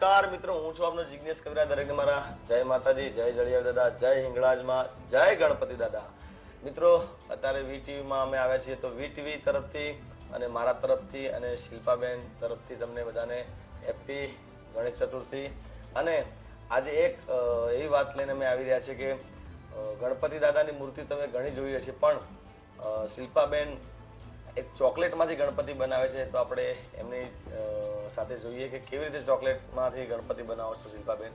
નમસ્કાર મિત્રો, હું છું આપનો જિજ્ઞેશ કવિરા દરેકને મારા જય માતાજી, જય જળિયા દાદા, જય હિંગળાજમાં, જય ગણપતિ દાદા. મિત્રો, અત્યારે વી ટીવીમાં અમે આવ્યા છીએ તો વી તરફથી અને મારા તરફથી અને શિલ્પાબેન તરફથી તમને બધાને હેપી ગણેશ ચતુર્થી. અને આજે એક એવી વાત લઈને અમે આવી રહ્યા છીએ કે ગણપતિ દાદાની મૂર્તિ તમે ઘણી જોઈ હશે, પણ શિલ્પાબેન એક ચોકલેટમાંથી ગણપતિ બનાવે છે, તો આપણે એમની સાથે જોઈએ કે કેવી રીતે ચોકલેટમાંથી ગણપતિ બનાવો છો શિલ્પાબેન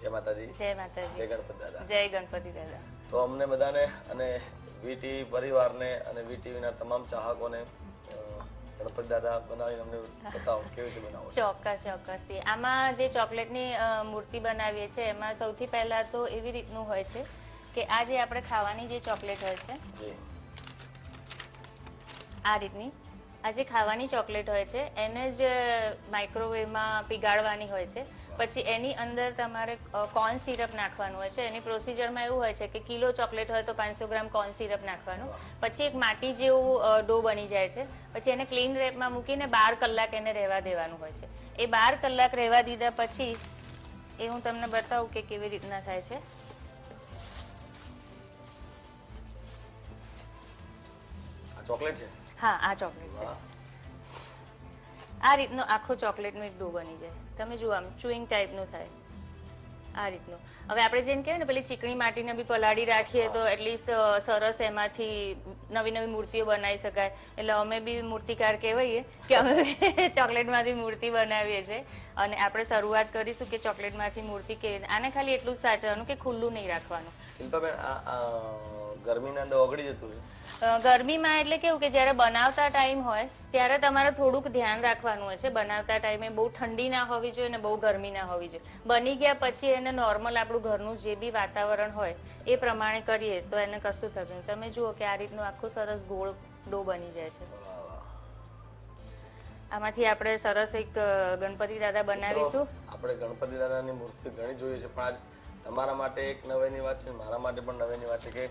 જય માતાજી. જય જય ગણપતિ દાદા. જય ગણપતિ દાદા. તો અમને બધાને અને વીટી પરિવારને અને વીટીવીના તમામ ચાહકોને ગણપતિ દાદા બનાવીને અમને બતાવો કેવી રીતે બનાવો ચોક્કસ ચોક્કસ. આમાં જે ચોકલેટની મૂર્તિ બનાવીએ છીએ એમાં સૌથી પહેલા તો એવી રીતનું હોય છે કે આ જે આપણે ખાવાની જે ચોકલેટ હોય છે આ રીતની આ જે ખાવાની ચોકલેટ હોય છે. એને જ માઇક્રોવેવમાં પીગાળવાની હોય છે. પછી એની અંદર તમારે કોર્ન સિરપ નાખવાનું હોય છે. એની પ્રોસિજરમાં એવું હોય છે કે કિલો ચોકલેટ હોય તો પાંચસો ગ્રામ કોર્ન સિરપ નાખવાનું. પછી એક માટી જેવું ડો બની જાય છે. પછી એને ક્લીન રેપમાં મૂકીને બાર કલાક એને રહેવા દેવાનું હોય છે. એ બાર કલાક રહેવા દીધા પછી, એ હું તમને બતાવું કે કેવી રીતના થાય છે. ચોકલેટ છે? હા આ ચોકલેટ છે. આ રીતનો આખો ચોકલેટનો એક ડો બની જાય. તમે જુઓ આમ ચુઈંગ ટાઈપનું થાય. આ રીતનું. હવે આપણે જેમ કહેવાય ને પેલી ચીકણી માટીને બી પલાળી રાખીએ તો એટલીસ્ટ સરસ એમાંથી નવી નવી મૂર્તિઓ બનાવી શકાય. એટલે અમે બી મૂર્તિકાર કહેવાઈએ કે અમે ચોકલેટમાંથી મૂર્તિ બનાવીએ છીએ. અને આપણે શરૂઆત કરીશું કે ચોકલેટમાંથી મૂર્તિ કે આને ખાલી એટલું જ સાચવવાનું કે ખુલ્લું નહીં રાખવાનું. શિલ્પાબેન ગરમીના અંદર ઓગળી જતું ગરમીમાં એટલે કેવું કે જ્યારે બનાવતા ટાઈમ હોય ત્યારે તમારે થોડુંક ધ્યાન રાખવાનું હોય છે. બનાવતા ટાઈમે બહુ ઠંડી ના હોવી જોઈએ અને બહુ ગરમી ના હોવી જોઈએ. બની ગયા પછી એને નોર્મલ આપણું ઘરનું જે બી વાતાવરણ હોય એ પ્રમાણે કરીએ તો એને કશું થતું તમે જુઓ કે આ રીતનું આખું સરસ ગોળ ડો બની જાય છે. આમાંથી આપણે સરસ એક ગણપતિ દાદા બનાવીશું. આપણે ગણપતિ દાદાની મૂર્તિ ઘણી જોઈએ છે પણ આજ તમારા માટે એક નવાઈની વાત છે મારા માટે પણ નવાઈની વાત છે કે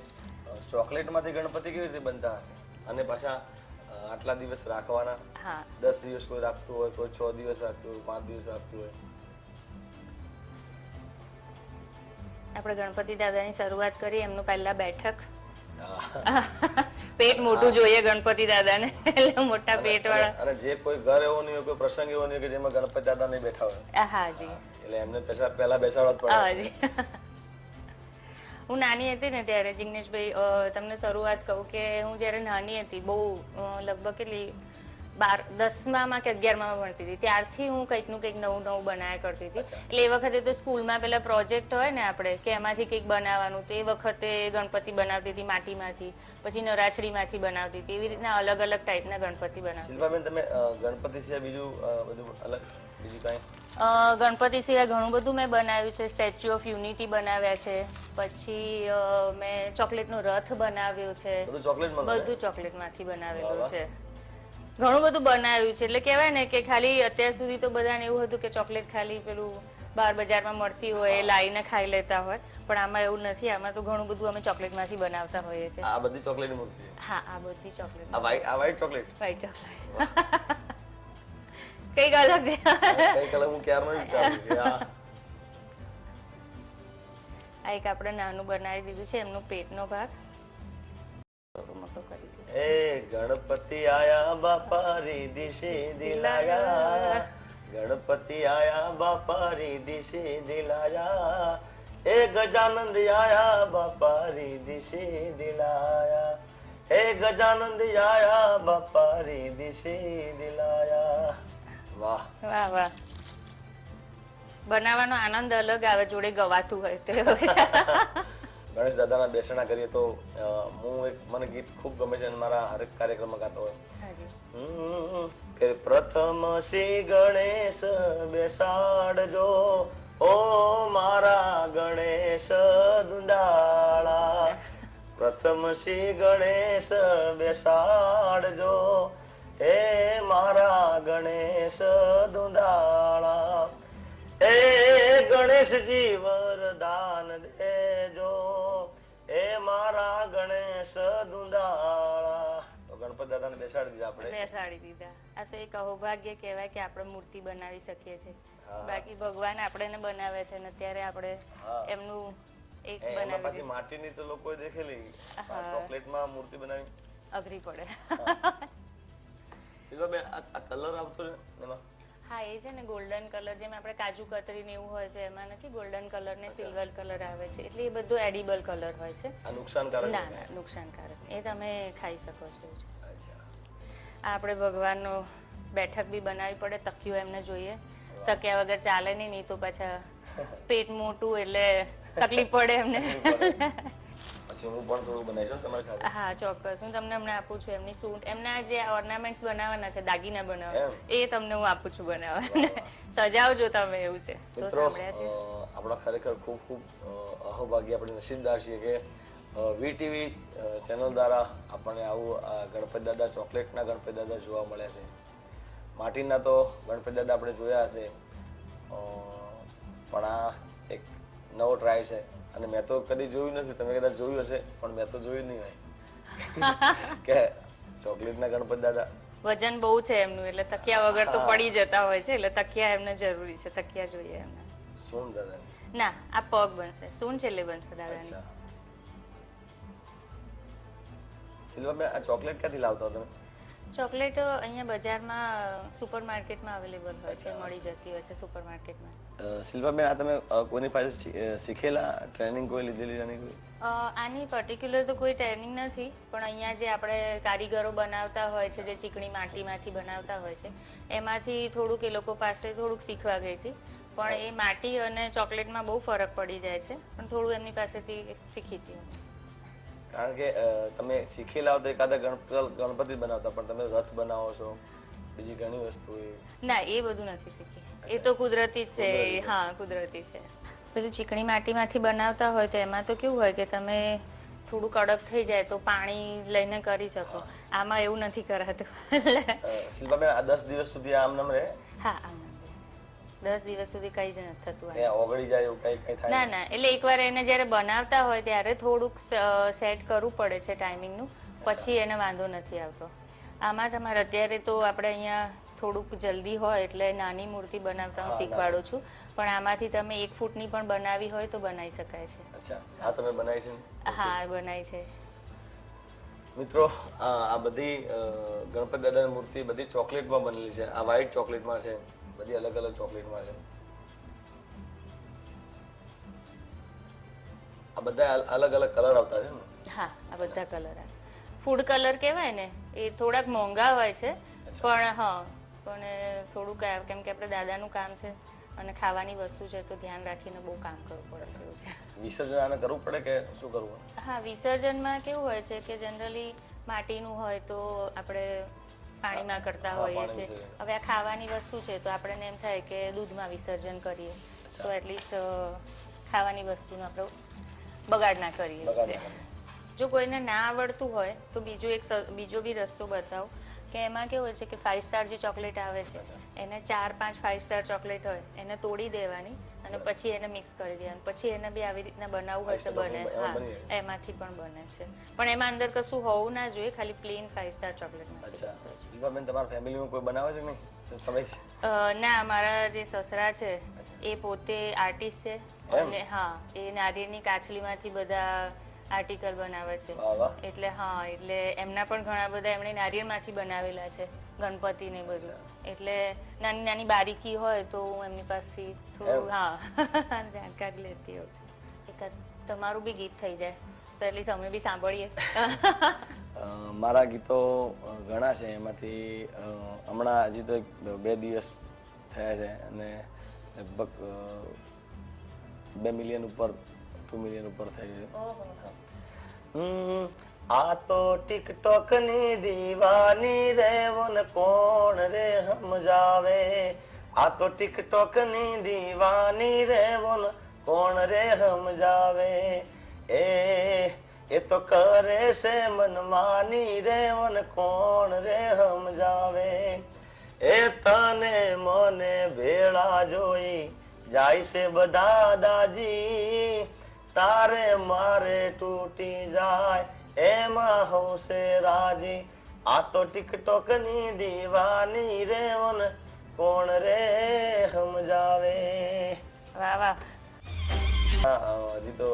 ચોકલેટમાંથી ગણપતિ કેવી રીતે બનતા હશે? અને પાછા આટલા દિવસ રાખવાના? હા. દસ દિવસ કોઈ રાખતું હોય કોઈ છ દિવસ રાખતું હોય પાંચ દિવસ રાખતું હોય. આપણે ગણપતિ દાદાની શરૂઆત કરી એમનું પહેલા બેઠક. પેટ મોટું જોઈએ ગણપતિ દાદાને. એટલે મોટા પેટ વાળા અને જે કોઈ ઘર એવો નહીં હોય કોઈ પ્રસંગ એવો નહીં હોય કે જેમાં ગણપતિ દાદા નહીં બેઠા હોય. હા જી. એટલે એમને પેસા પહેલા બેસાડવા જ પડે. હું નાની હતી ને ત્યારે જિગ્નેશભાઈ તમને શરૂઆત કહું કે હું જ્યારે નાની હતી બહુ લગભગ કેટલી બાર દસમામાં કે અગિયારમાં ભણતી હતી. ત્યારથી હું કંઈકનું કંઈક નવું નવું બનાવ્યા કરતી હતી. એટલે એ વખતે તો સ્કૂલમાં પેલા પ્રોજેક્ટ હોય ને આપણે કે એમાંથી કંઈક બનાવવાનું તો એ વખતે ગણપતિ બનાવતી હતી માટીમાંથી પછી નરાછડીમાંથી બનાવતી હતી. એવી રીતના અલગ અલગ ટાઈપના ગણપતિ બનાવતી શિલ્પાબેન તમે ગણપતિ સિવાય બીજું બધું અલગ બીજું કાંઈ? ગણપતિ સિવાય ઘણું બધું મેં બનાવ્યું છે. સ્ટેચ્યુ ઓફ યુનિટી બનાવ્યા છે. પછી મેં ચોકલેટનો રથ બનાવ્યો છે? બધું ચોકલેટમાંથી બનાવેલું છે. ઘણું બધું બનાવ્યું છે. એટલે કહેવાય ને કે ખાલી અત્યાર સુધી તો બધાને એવું હતું કે ચોકલેટ ખાલી પેલું બહાર બજારમાં મળતી હોય લાવીને ખાઈ લેતા હોય. પણ આમાં એવું નથી. આમાં તો ઘણું બધું અમે ચોકલેટમાંથી બનાવતા હોઈએ છીએ. આ બધી ચોકલેટ હા આ બધી ચોકલેટ. આ વ્હાઈટ આ વ્હાઈટ ચોકલેટ વ્હાઈટ ચોકલેટ કંઈક અલગ છે? કઈ અલગ હું ક્યારનો વિચારું કે આ. આ એક આપણે નાનું બનાવી દીધું છે એમનું પેટનો ભાગ. થોડો કરી દીધો એ ગણપતિ આયા બાપા રીધિ સિદ્ધિ લાયા ગણપતિ આયા બાપા રીધિ સિદ્ધિ લાયા એ ગજાનંદ આયા બાપા રીધિ દિલાયા. લાયા હે ગજાનંદ આયા બાપા રીધિ દિલાયા. લાયા વાહ. વાહ વાહ. બનાવવાનો આનંદ અલગ આવે જોડે ગવાતું હોય તે. ગણેશ દાદાના બેસણા કરીએ તો હું એક મને ગીત ખૂબ ગમે છે મારા હરેક કાર્યક્રમમાં ગાતો હોય. કે પ્રથમ શ્રી ગણેશ બેસાડજો. ઓ મારા ગણેશ દુંડાળા. પ્રથમ શ્રી ગણેશ બેસાડજો. હે મારા ગણેશ દુંડાળા. એ ગણેશજી વરદાન એ મારા ગણેશ દુંદાળા તો ગણપતિ દાદાને બેસાડી દીધા આપણે. બેસાડી દીધા. આ તો એક અહોભાગ્ય કહેવાય કે આપણે મૂર્તિ બનાવી શકીએ છીએ. બાકી ભગવાન આપણને બનાવે છે ને અત્યારે આપણે એમનું એક બનાવી પાછી માટીની તો લોકો દેખેલી. ચોકલેટ ચોકલેટમાં મૂર્તિ બનાવી. અઘરી પડે. આ આ કલર આવતો ને એમાં? હા એ છે ને ગોલ્ડન કલર જેમ આપણે કાજુ કતરી ને એવું હોય છે એમાં નથી ગોલ્ડન કલર ને સિલ્વર કલર આવે છે એટલે એ બધું એડિબલ કલર હોય છે. આ નુકસાનકારક ના ના નુકસાનકારક એ તમે ખાઈ શકો છો અચ્છા. આપણે ભગવાનનો બેઠક બી બનાવવી પડે તકિયો એમને જોઈએ. તકિયા વગર ચાલે નહીં નહીં તો પાછા પેટ મોટું એટલે તકલીફ પડે એમને. પછી હું પણ થોડું બનાવીશ તમારી સાથે. હા ચોક્કસ. હું તમને હમણાં આપું છું એમની સૂટ. એમના જે ઓર્નામેન્ટ્સ બનાવવાના છે દાગીના બનાવવા એ તમને હું આપું છું બનાવવા સજાવજો તમે એવું છે. મિત્રો આપણા ખરેખર ખૂબ ખૂબ અહોભાગ્ય આપણે નસીબદાર છીએ કે વીટીવી ચેનલ દ્વારા આપણને આવું ગણપતિ દાદા ચોકલેટના ગણપતિ દાદા જોવા મળ્યા છે. માટીના તો ગણપતિ દાદા આપણે જોયા હશે. પણ આ એક નવો ટ્રાય છે. અને મેં તો કદી જોયું નથી. તમે કદાચ જોયું હશે પણ મેં તો જોયું નહીં હોય. કે ચોકલેટના ગણપત દાદા. વજન બહુ છે એમનું એટલે તકિયા વગર તો પડી જતા હોય છે એટલે તકિયા એમને જરૂરી છે તકિયા જોઈએ એમને. શું દાદા. ના આ પગ બનશે સૂન છેલ્લે બનશે દાદાની. સિલ્વા મેં આ ચોકલેટ ક્યાંથી લાવતા તમે? ચોકલેટ અહીંયા બજારમાં સુપર માર્કેટમાં અવેલેબલ હોય છે મળી જતી હોય છે સુપર માર્કેટમાં શિલ્પાબેન આ તમે કોની પાસે શીખેલા? ટ્રેનિંગ કોઈ લીધેલી આની કોઈ? આની પર્ટિક્યુલર તો કોઈ ટ્રેનિંગ નથી પણ અહીંયા જે આપણે કારીગરો બનાવતા હોય છે જે ચીકણી માટીમાંથી બનાવતા હોય છે એમાંથી થોડુંક એ લોકો પાસે થોડુંક શીખવા ગઈ હતી. પણ એ માટી અને ચોકલેટમાં બહુ ફરક પડી જાય છે પણ થોડું એમની પાસેથી શીખી હતી. કારણ કે તમે શીખેલા હો તો એકાદા ગણપતિ બનાવતા પણ તમે રથ બનાવો છો બીજી ઘણી વસ્તુ ના એ બધું નથી શીખી. એ તો કુદરતી છે હા કુદરતી છે. પેલું ચીકણી માટીમાંથી બનાવતા હોય તો એમાં તો કેવું હોય કે તમે થોડું કડક થઈ જાય તો પાણી લઈને કરી શકો. આમાં એવું નથી કરાતું. શિલ્પાબેન આ દસ દિવસ સુધી આમ નમ રહે? હા આમ. દસ દિવસ સુધી કઈ જ નથી થતું આ. ઓગળી જાય એવું કઈ કઈ થાય ના ના એટલે એકવાર એને જ્યારે બનાવતા હોય ત્યારે થોડુંક સેટ કરવું પડે છે ટાઈમિંગનું. પછી એને વાંધો નથી આવતો. આમાં તમારે અત્યારે તો આપણે અહીંયા થોડુંક જલ્દી હોય એટલે નાની મૂર્તિ બનાવતા હું હા, શીખવાડું છું. પણ આમાંથી તમે એક ફૂટની પણ બનાવી હોય તો બનાવી શકાય છે. અચ્છા હા તમે બનાવી છે ને? હા બનાવી છે. મિત્રો આ આ બધી અ, ગણપતિ દાદાની મૂર્તિ બધી ચોકલેટમાં બનેલી છે. આ વ્હાઈટ ચોકલેટમાં છે. બધી અલગ અલગ ચોકલેટમાં છે આ બધા અલગ અલગ કલર આવતા છે ને? હા આ બધા કલર ફૂડ કલર કહેવાય ને એ થોડાક મોંઘા હોય છે પણ હા પણ થોડુંક કેમ કે આપણે દાદાનું કામ છે અને ખાવાની વસ્તુ છે તો ધ્યાન રાખીને બહુ કામ કરવું પડે છે એવું છે. વિસર્જન આને કરવું પડે કે શું કરવું? હા વિસર્જનમાં કેવું હોય છે કે જનરલી માટીનું હોય તો આપણે પાણીમાં કરતા હોઈએ છીએ. હવે આ ખાવાની વસ્તુ છે તો આપણને એમ થાય કે દૂધમાં વિસર્જન કરીએ તો એટલીસ્ટ ખાવાની વસ્તુનો આપણે બગાડ ના કરીએ. જો કોઈને ના આવડતું હોય તો બીજો એક બીજો બી રસ્તો બતાવો. કે એમાં કેવું હોય છે કે ફાઈવ સ્ટાર જે ચોકલેટ આવે છે એને ચાર પાંચ ફાઈવ સ્ટાર ચોકલેટ હોય એને તોડી દેવાની અને પછી એને મિક્સ કરી દેવાની. પછી એને બી આવી રીતના બનાવવું હોય તો બને હા એમાંથી પણ બને છે. પણ એમાં અંદર કશું હોવું ના જોઈએ ખાલી પ્લેન ફાઈવ સ્ટાર ચોકલેટ અચ્છા. તમારા ફેમિલીમાં કોઈ બનાવે છે નહીં? તમે ના મારા જે સસરા છે એ પોતે આર્ટિસ્ટ છે. અને હા એ નારિયેળની કાચલીમાંથી બધા આર્ટિકલ બનાવે છે. એટલે હા એટલે એમના પણ ઘણા બધા એમણે નારિયેળમાંથી બનાવેલા છે ગણપતિ ને બધું. એટલે નાની નાની બારીકી હોય તો હું એમની પાસેથી થોડું હા જાણકારી લેતી હોઉં છું. એકાદ તમારું બી ગીત થઈ જાય. તો અમે બી સાંભળીએ. મારા ગીતો ઘણા છે. એમાંથી હમણાં હજી તો બે દિવસ થયા છે અને લગભગ બે મિલિયન ઉપર ટુ મિલિયન ઉપર થઈ આ તો ટિકટોકની દીવાની રેવન કોણ રે સમજાવે? આ તો ટિકટોકની દીવાની રેવન કોણ રે સમજાવે? એ એ તો કરે છે મનમાની માની રેવન કોણ રે સમજાવે? એ તને મને ભેળા જોઈ જાય છે બધા દાજી. તારે મારે તૂટી જાય એમાં હવશે રાજી આ તો ટિકટોકની દીવાની રે ઓન કોણ રે સમજાવે વાહ વાહ. હજી તો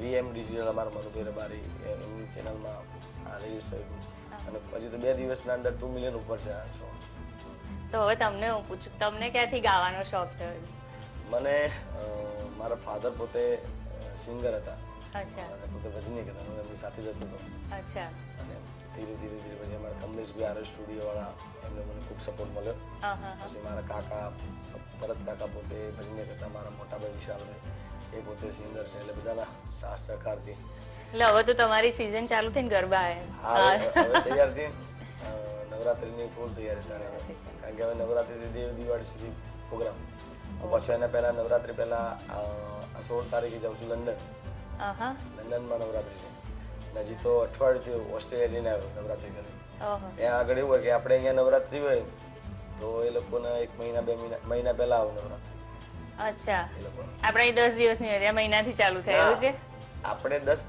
વીએમ ડિજિટલ અમારા મનુભાઈ રબારી એમની ચેનલમાં આ રિલીઝ થયું અને હજી તો બે દિવસના અંદર ટુ મિલિયન ઉપર છે આ. તો હવે તમને હું પૂછું તમને ક્યાંથી ગાવાનો શોખ થયો? મને મારા ફાધર પોતે સિંગર હતા. અચ્છા. અને પોતે ભજની કરતા હું એમની સાથે જતો હતો અચ્છા. અને ધીરે ધીરે ધીરે પછી અમારા કમલેશભાઈ આર સ્ટુડિયો વાળા એમને મને ખૂબ સપોર્ટ મળ્યો. પછી મારા કાકા ભરત કાકા પોતે ભજની કરતા મારા મોટાભાઈ વિશાલભાઈ એ પોતે સિંગર છે. એટલે બધાના સાથ સહકારથી. એટલે હવે તો તમારી સીઝન ચાલુ થઈને ગરબા હવે તૈયાર થઈ અ, નવરાત્રીની ફૂલ તૈયારી કારણ કે હવે નવરાત્રી દેવ દિવાળી સુધી પ્રોગ્રામ પછી એના પહેલા નવરાત્રી પહેલા સોળ તારીખે જાઉં છું લંડન. લંડનમાં નવરાત્રી છે. હજી તો અઠવાડિયું થયું ઓસ્ટ્રેલિયા જઈને આવ્યો નવરાત્રી કરી. ત્યાં આગળ એવું હોય કે આપણે અહીંયા નવરાત્રી હોય તો એ લોકોને એક મહિના બે મહિના મહિના પહેલા આવે નવરાત્રી. અચ્છા. આપણે દસ દિવસની હોય ત્યાં મહિનાથી ચાલુ થાય એવું છે? આપણે દસ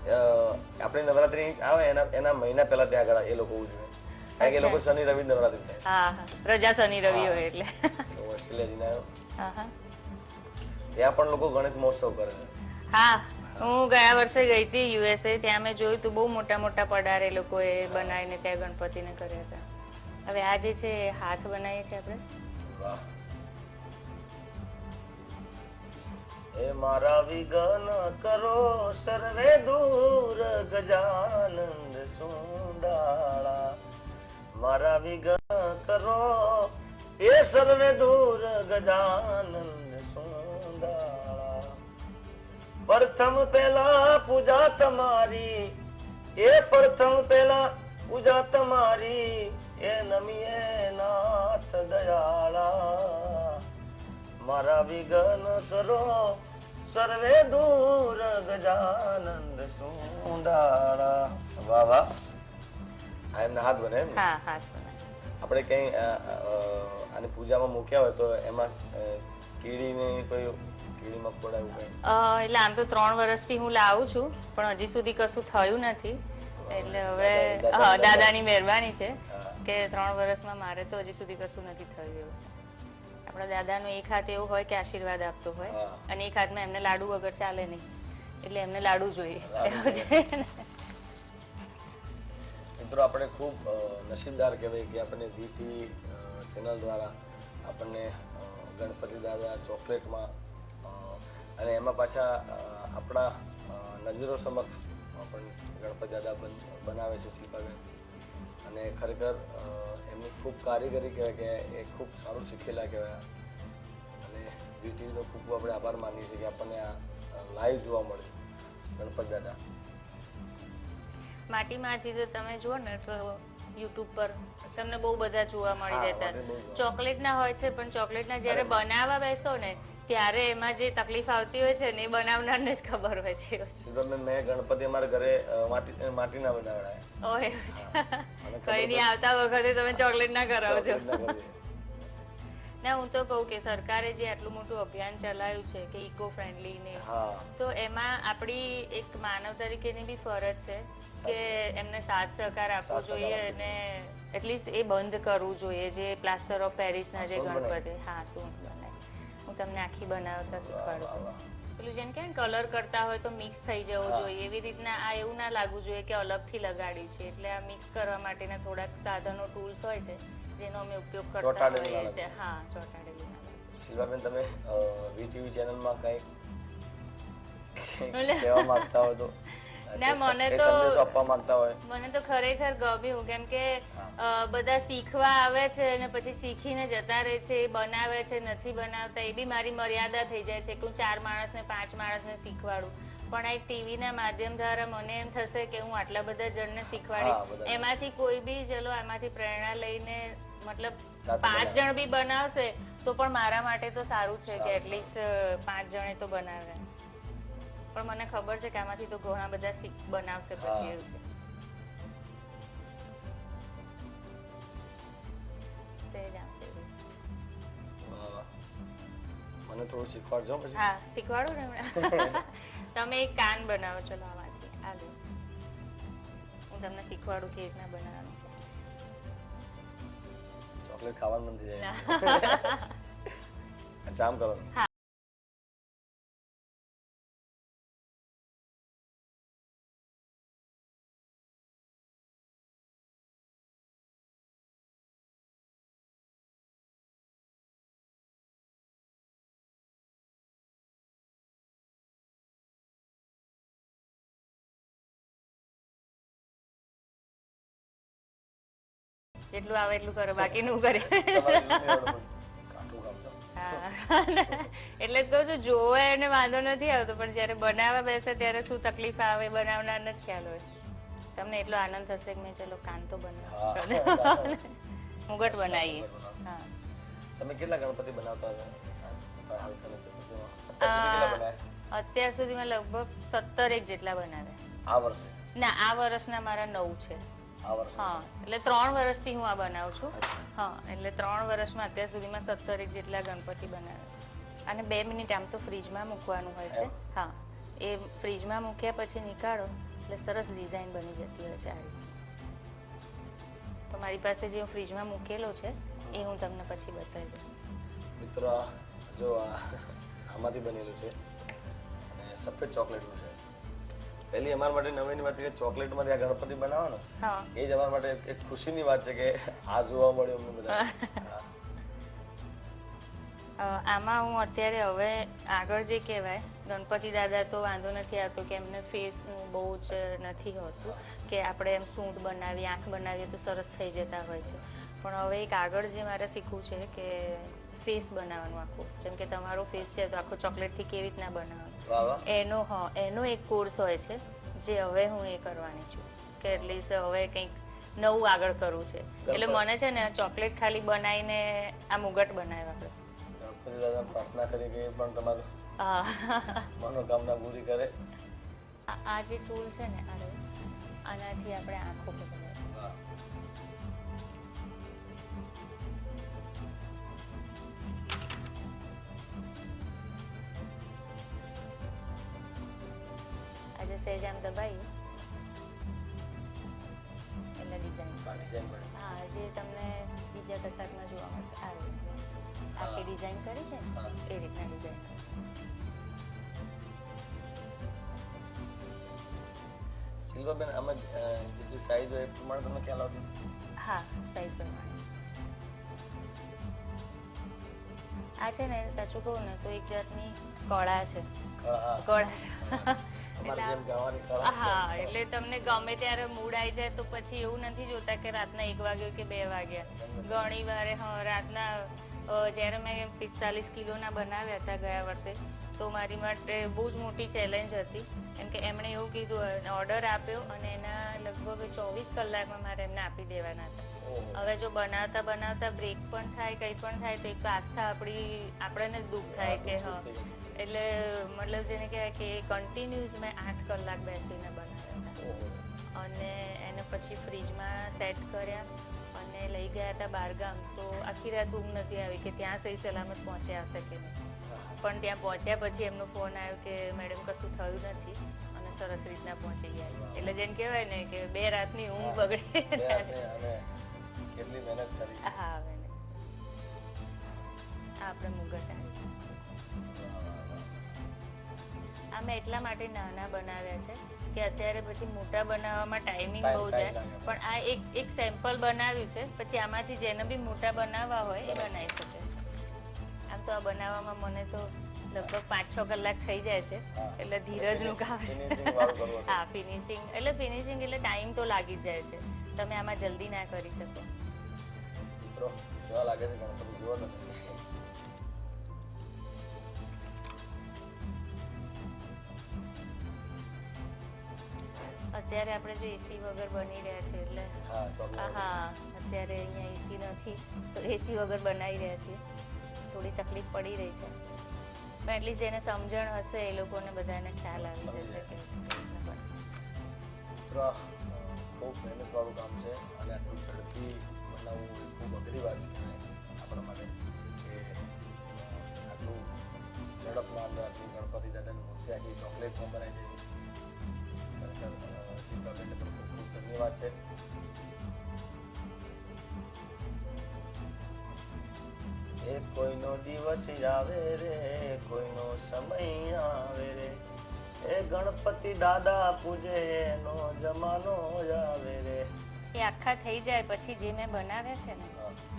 આપણે નવરાત્રી આવે એના એના મહિના પહેલા ત્યાં આગળ એ લોકો ઉજવે. કારણ કે એ લોકો શનિ રવિ નવરાત્રી થાય. રજા શનિ રવિ હોય એટલે. ઓસ્ટ્રેલિયા જઈને આવ્યો. ત્યાં પણ લોકો ગણેશ મહોત્સવ કરે છે. હા હું ગયા વર્ષે ગઈ હતી યુએસએ ત્યાં મેં જોયું તું બહુ મોટા મોટા પડાર એ લોકોએ બનાવીને ત્યાં ગણપતિને કર્યા હતા. હવે આ જે છે હાથ બનાવીએ છીએ આપણે. એ મારા વિઘન કરો સર્વે દૂર ગજાનંદ સુંડાળા. મારા વિઘન કરો એ સર્વે દૂર ગજાનંદ સુંદાળા. પ્રથમ પેલા પૂજા તમારી એ પ્રથમ પેલા પૂજા તમારી એ નમીએ નાથ દયાળા. મારા વિઘન કરો સર્વે દૂર ગજાનંદ સુંડાળા વાહ વાહ. આ એમના હાથ બને. આપણે કઈ અ, અ, પૂજામાં મૂક્યા હોય તો એમાં કીડીની કોઈ કીડી મકોડા એવું કઈ? એટલે આમ તો ત્રણ વર્ષથી હું લાવું છું પણ હજી સુધી કશું થયું નથી. એટલે હવે દાદાની મહેરબાની છે કે ત્રણ વર્ષમાં મારે તો હજી સુધી કશું નથી થયું એવું. આપણા દાદાનો એક હાથ એવો હોય કે આશીર્વાદ આપતો હોય અને એક હાથમાં એમને લાડુ વગર ચાલે નહીં. એટલે એમને લાડુ જોઈએ. મિત્રો આપણે ખૂબ નસીબદાર કહેવાય કે આપણે વી ટીવી ચેનલ દ્વારા આપણને ગણપતિ દાદા ચોકલેટમાં અને એમાં પાછા આપણા નજરો સમક્ષ પણ ગણપતિ દાદા બન- બનાવે છે શિલ્પાબેન. અને ખરેખર એમની ખૂબ કારીગરી કહેવાય કે એ ખૂબ સારું શીખેલા કહેવાય. અને ટીવીનો ખૂબ આપણે આભાર માનીએ છીએ કે આપણને આ લાઈવ જોવા મળે ગણપતિ દાદા. માટીમાંથી તો તમે જુઓ ને, તો યુટ્યુબ પર તમને બહુ બધા જોવા મળી જતા ચોકલેટ ના ચોકલેટના હોય છે પણ ચોકલેટના જ્યારે જયારે બનાવવા બેસો ને ત્યારે એમાં જે તકલીફ આવતી હોય છે ને એ બનાવનારને જ ખબર હોય છે. શિલ્પાબેન મેં ગણપતિ અમારા ઘરે માટી માટીના બનાવડાયા. ઓય કઈ નહીં આવતા વખતે તમે ચોકલેટ ના કરાવજો ના હું તો કહું કે સરકારે જે આટલું મોટું અભિયાન ચલાવ્યું છે કે ઇકો ફ્રેન્ડલી ને તો એમાં આપણી એક માનવ તરીકેની બી ફરજ છે કે એમને સાથ સહકાર આપવો જોઈએ અને એટલીસ્ટ એ બંધ કરવું જોઈએ જે પ્લાસ્ટર ઓફ પેરિસના જે ગણપતિ. હા સૂંઢ બનાય હું તમને આખી બનાવતા શીખવાડું. પેલું જેમ કે કલર કરતા હોય તો મિક્સ થઈ જવું જોઈએ. એવી રીતના આ એવું ના લાગવું જોઈએ કે અલગથી લગાડ્યું છે. એટલે આ મિક્સ કરવા માટેના થોડાક સાધનો ટૂલ્સ હોય છે જેનો અમે ઉપયોગ કરતા હોઈએ છીએ. હા ચોંટાડેલું. શિલ્પાબેન તમે વીટીવી ચેનલમાં કંઈક કહેવા માંગતા હોય તો ના, મને તો- આપવા માંગતા હોય. મને તો ખરેખર ગમ્યું કેમ કે બધા શીખવા આવે છે અને પછી શીખીને જતા રહે છે બનાવે છે નથી બનાવતા એ બી મારી મર્યાદા થઈ જાય છે કે હું ચાર માણસને પાંચ માણસને શીખવાડું. પણ આ એક ટીવી ના માધ્યમ દ્વારા મને એમ થશે કે હું આટલા બધા જણને હા, શીખવાડીશ એમાંથી કોઈ બી ચલો આમાંથી પ્રેરણા લઈને મતલબ પાંચ જણ બી બનાવશે તો પણ મારા માટે તો સારું છે કે એટલીસ્ટ પાંચ જણે તો બનાવે. પણ મને ખબર છે કે આમાંથી તો ઘણા બધા શીખ બનાવશે પછી એવું છે. મને થોડું શીખવાડજો પછી. હા શીખવાડું ને હમણાં. તમે એક કાન બનાવો ચલો આમાંથી આ લો. હું તમને શીખવાડું કે રીતના બનાવવાનું છે. ચોકલેટ ખાવાનું મન થઈ જાય. અચ્છા આમ કરો. હા. જેટલું આવે એટલું કરો બાકીનું કરે. એટલે જ કહું છું જોવે એને વાંધો નથી આવતો પણ જ્યારે બનાવવા બેસે ત્યારે શું તકલીફ આવે બનાવનારને જ ખ્યાલ હોય. તમને એટલો આનંદ થશે કે મેં ચલો કાન તો. બનાવ મુગટ બનાવીએ. હા. તમે કેટલા ગણપતિ બનાવતા અત્યાર સુધીમાં લગભગ સત્તર એક જેટલા બનાવ્યા. આ વર્ષે? ના આ વર્ષના મારા નવ છે. હા એટલે ત્રણ વર્ષથી હું આ બનાવું છું. હા એટલે ત્રણ વર્ષમાં અત્યાર સુધીમાં સત્તર જેટલા ગણપતિ બનાવ્યા. છે અને બે મિનિટ આમ તો ફ્રીજમાં મૂકવાનું હોય છે. હા એ ફ્રીજમાં મૂક્યા પછી નીકાળો એટલે સરસ ડિઝાઇન બની જતી હોય છે આ રીતે. તો મારી પાસે જે ફ્રીજમાં મૂકેલો છે એ હું તમને પછી બતાવી દઉં. મિત્રો જો આમાંથી બનેલું છે. અને સફેદ ચોકલેટનું છે. પહેલી અમારા માટે નવીન વાત કે ચોકલેટમાંથી આ ગણપતિ બનાવો ને એ જ અમારા માટે એક ખુશીની વાત છે કે આ જોવા મળ્યો અમને બધા. આમાં હું અત્યારે હવે આગળ જે કહેવાય ગણપતિ દાદા તો વાંધો નથી આવતો કે એમને ફેસનું બહુ જ નથી હોતું કે આપણે એમ સૂંઢ બનાવીએ આંખ બનાવીએ તો સરસ થઈ જતા હોય છે. પણ હવે એક આગળ જે મારે શીખવું છે કે ફેસ બનાવવાનું આખું. જેમ કે તમારો ફેસ છે તો આખો ચોકલેટથી કેવી રીતના બનાવવાનું? એનો હા એનો એક કોર્સ હોય છે જે હવે હું એ કરવાની છું. કે એટલીસ્ટ હવે કંઈક નવું આગળ કરવું છે. એટલે મને છે ને ચોકલેટ ખાલી બનાવીને આ મુગટ બનાવ્યા આપણે પ્રાર્થના કરી કે પણ તમારું મનોકામના પૂરી કરે. આ જે ટૂલ છે ને આનાથી આપણે આંખો પકડાય સહેજ આમ દબાઈએ એટલે ડિઝાઇન. હા જે તમને બીજા કશાકમાં જોવા મળશે આ રીતે આખી ડિઝાઇન કરી છે એ રીતના ડિઝાઇન શિલ્પાબેન આમાં જેટલી સાઈઝ હોય એ પ્રમાણે તમે ખ્યાલ આવતી હા સાઈઝ પ્રમાણે આ છે ને સાચું કહું ને તો એક જાતની કળા છે કળા, હા. એટલે તમને ગમે ત્યારે મૂડ આવી જાય તો પછી એવું નથી જોતા કે રાતના એક વાગ્યો કે બે વાગ્યા. ઘણી વારે હા રાતના જ્યારે મેં પિસ્તાલીસ કિલોના બનાવ્યા હતા ગયા વર્ષે તો મારી માટે બહુ જ મોટી ચેલેન્જ હતી. કેમ કે એમણે એવું કીધું ઓર્ડર આપ્યો અને એના લગભગ ચોવીસ કલાકમાં મારે એમને આપી દેવાના હતા. હવે જો બનાવતા બનાવતા બ્રેક પણ થાય કંઈ પણ થાય તો એક આસ્થા આપણી આપણને જ દુઃખ થાય કે હા. એટલે મતલબ જેને કહેવાય કે કન્ટિન્યુઅસ મેં આઠ કલાક બેસીને બનાવ્યા. હતા અને એને પછી ફ્રીજમાં સેટ કર્યા અને લઈ ગયા હતા બહારગામ તો આખી રાત ઊંઘ નથી આવી કે ત્યાં સહી સલામત પહોંચ્યા હશે કે પણ ત્યાં પહોંચ્યા પછી એમનો ફોન આવ્યો કે મેડમ કશું થયું નથી અને સરસ રીતના પહોંચી ગયા એટલે જેમ કહેવાય ને કે બે રાતની ઊંઘ. બગડે. હા આપણે મુગટ આવી. આ મેં એટલા માટે નાના બનાવ્યા છે કે અત્યારે પછી મોટા બનાવવામાં ટાઈમિંગ બહુ જાય પણ આ એક એક સેમ્પલ બનાવ્યું છે. પછી આમાંથી જેને બી મોટા બનાવવા હોય એ બનાવી શકે છે. આમ તો આ બનાવવામાં મને તો લગભગ પાંચ છ કલાક થઈ જાય છે. એટલે એટલે ધીરજનું કામ. હા ફિનિશિંગ એટલે ફિનિશિંગ એટલે ટાઈમ તો લાગી જ જાય છે. તમે આમાં જલ્દી ના કરી શકો. મિત્રો કેવા લાગે છે? ગણપતિ અત્યારે આપણે જો એસી વગર બની રહ્યા છે એટલે હા હા અત્યારે અહીંયા એસી નથી તો એસી વગર બનાવી રહ્યા છીએ. થોડી તકલીફ પડી રહી છે. પણ એટલી જેને સમજણ હશે એ લોકોને બધાને ખ્યાલ આવી જશે કે બહુ મહેનત વાળું કામ છે અને આટલું ઝડપી બનાવવું એ ખૂબ અઘરી વાત છે. આપણા માટે કે આટલું ઝડપમાં અંદર આટલી ગણપતિ દાદાની મૂર્તિ આખી ચોકલેટમાં બનાવી દેવી પણ છે. એ કોઈનો દિવસ આવે રે કોઈનો સમય આવે રે. એ ગણપતિ દાદા પૂજે એનો જમાનો આવે રે. એ આખા થઈ જાય પછી જે મેં બનાવ્યા છે ને.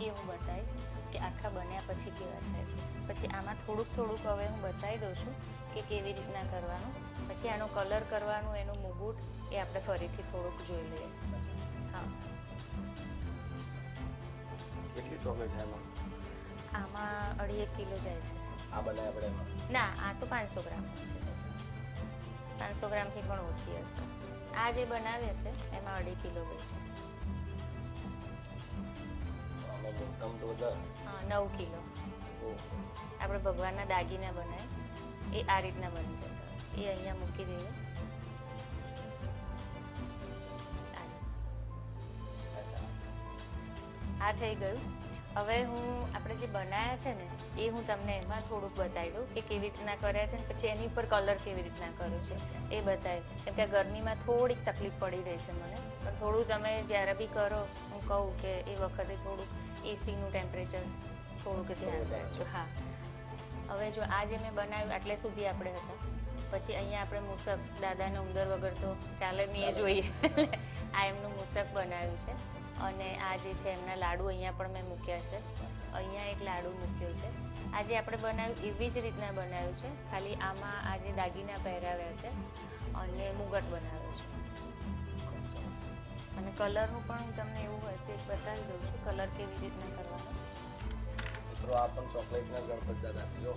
એ હું બતાવીશ કે આખા બન્યા પછી કેવા થાય છે. પછી આમાં થોડુંક થોડુંક હવે હું બતાવી દઉં છું કે કેવી રીતના કરવાનું. પછી આનો કલર કરવાનું એનું મુગુટ એ આપણે ફરીથી થોડુંક જોઈ લઈએ. હા. કેટલી ચોકલેટ છે આમાં અઢી એક કિલો જાય છે. આ બનાય આપણે ના આ તો પાંચસો ગ્રામ છે. પાંચસો ગ્રામથી પણ ઓછી હશે. આ જે બનાવે છે એમાં અઢી કિલો છે. નવ કિલો. આપણે ભગવાનના દાગીના બનાય એ આ રીતના બની જતા એ અહીંયા મૂકી દે આ. થઈ ગયું હવે હું આપણે જે બનાવ્યા છે ને એ હું તમને એમાં થોડુંક બતાવી દઉં કે કેવી રીતના કર્યા છે ને પછી એની ઉપર કલર કેવી રીતના કર્યો છે એ બતાવી કેમ કે ગરમીમાં થોડીક તકલીફ પડી રહી છે મને. પણ થોડું તમે જ્યારે બી કરો હું કહું કે એ વખતે થોડુંક એસીનું ટેમ્પરેચર થોડુંક ધ્યાન રાખજો. હા. હવે જો આ જે મેં બનાવ્યું એટલે સુધી આપણે હતા. પછી અહીંયા આપણે મૂસક દાદાનો ઉંદર વગર તો ચાલે નહીં એ જોઈએ. આ એમનું મૂસક બનાવ્યું છે. અને આ જે છે એમના લાડુ અહીંયા પણ મેં મૂક્યા છે. અહીંયા એક લાડુ મૂક્યો છે. આજે આપણે બનાવ્યું એવી જ રીતના બનાવ્યું છે. ખાલી આમાં આજે દાગીના પહેરાવ્યા છે અને મુગટ બનાવ્યો છે. અને કલરનું પણ હું તમને એવું હોય તો બતાવી દઉં છું કલર કેવી રીતના કરવાનો. મિત્રો આ પણ ચોકલેટના ગણપત દાદા જો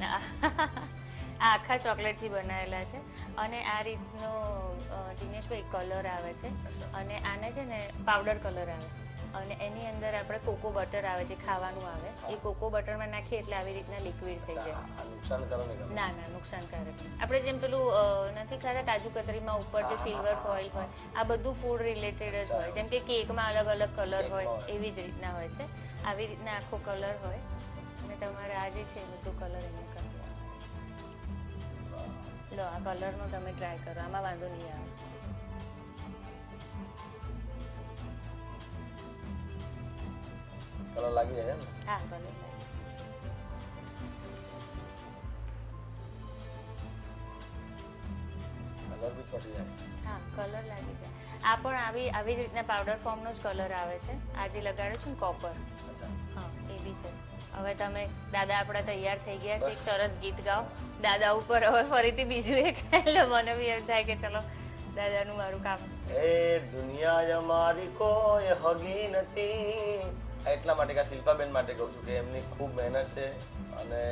આ આખા ચોકલેટથી બનાવેલા છે. અને આ રીતનો દિનેશભાઈ કલર આવે છે. અને આને છે ને પાવડર કલર આવે. અને એની અંદર આપણે કોકો બટર આવે જે ખાવાનું આવે એ કોકો બટરમાં નાખીએ એટલે આવી રીતના લિક્વિડ થઈ જાય. ને. ના નુકસાનકારક આપણે જેમ પેલું નથી ખાતા કાજુ કતરીમાં ઉપર જે સિલ્વર ફોઇલ હોય આ બધું ફૂડ રિલેટેડ જ હોય. જેમ કે કેકમાં અલગ અલગ કલર હોય એવી જ રીતના હોય છે. આવી રીતના આખો કલર હોય. અને તમારે આ જે છે બધું કલર એને કરી દેવાનો. લો આ કલરનો તમે ટ્રાય કરો આમાં વાંધો નહીં આવે. કલર લાગી જાય એમ ને? હા કલર કલર બી ચોટી જાય. હા કલર લાગી જાય. આ પણ આવી આવી જ રીતના પાવડર ફોર્મનો જ કલર આવે છે. આ જે લગાડ્યો છે ને કોપર અચ્છા. હા એ બી છે. હવે તમે દાદા આપણા તૈયાર થઈ ગયા છે એક સરસ ગીત ગાઓ. દાદા ઉપર હવે ફરીથી બીજું એક એટલે મને બી એમ થાય કે ચલો દાદાનું મારું કામ. એ દુનિયા અમારી કોઈ હગી નથી. એટલા માટે કે શિલ્પાબેન માટે કહું છું કે એમની ખૂબ મહેનત છે અને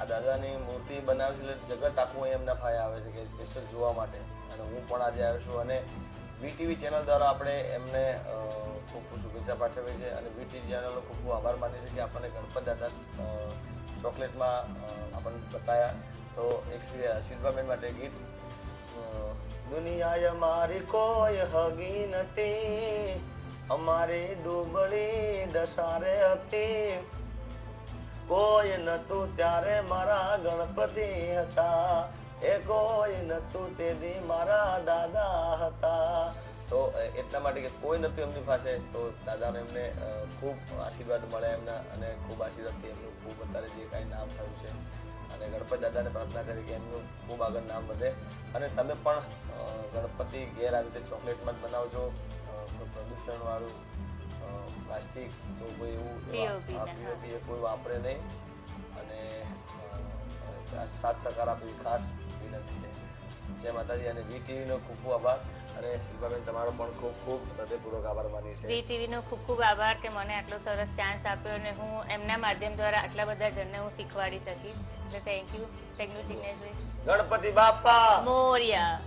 આ દાદાની મૂર્તિ બનાવી છે એટલે જગત આખું એમના ફાય આવે છે કે સ્પેશિયલ જોવા માટે. અને હું પણ આજે આવ્યો છું અને વીટીવી ચેનલ દ્વારા આપણે એમને ખૂબ ખૂબ શુભેચ્છા પાઠવીએ છીએ અને વીટીવી ચેનલનો ખૂબ ખૂબ આભાર માનીએ છીએ કે આપણને ગણપત દાદા ચોકલેટમાં આપણને બતાવ્યા તો એક શિલ્પાબેન માટે ગીત. દુનિયાએ મારી કોઈ હગી નથી, અમારી દુબળી દશારે હતી. કોઈ નતું ત્યારે મારા ગણપતિ હતા. એ કોઈ નતું તેથી મારા દાદા હતા. તો એટલા માટે કે કોઈ નતું એમની પાસે તો દાદાને એમને ખૂબ આશીર્વાદ મળ્યા એમના અને ખૂબ આશીર્વાદથી એમનું ખૂબ અત્યારે જે કાંઈ નામ થયું છે. અને ગણપતિ દાદાને પ્રાર્થના કરી કે એમનું ખૂબ આગળ નામ વધે. અને તમે પણ ગણપતિ ઘેર આવી રીતે ચોકલેટમાં જ બનાવજો પ્રદૂષણવાળું પ્લાસ્ટિક તો કોઈ એવું એ કોઈ વાપરે નહીં. અને સાથ સહકાર આપી ખાસ. વિનંતી છે જય માતાજી અને વી ટીવીનો ખૂબ ખૂબ આભાર અને શિલ્પાબેન તમારો પણ ખૂબ ખૂબ હૃદયપૂર્વક આભાર માની છે વી ટીવીનો ખૂબ ખૂબ આભાર કે મને આટલો સરસ ચાન્સ આપ્યો અને હું એમના માધ્યમ દ્વારા આટલા બધા જણને હું શીખવાડી શકીશ. એટલે થેન્ક યુ થેન્ક યુ જિગ્નેશભાઈ ગણપતિ બાપા! મોર્યા.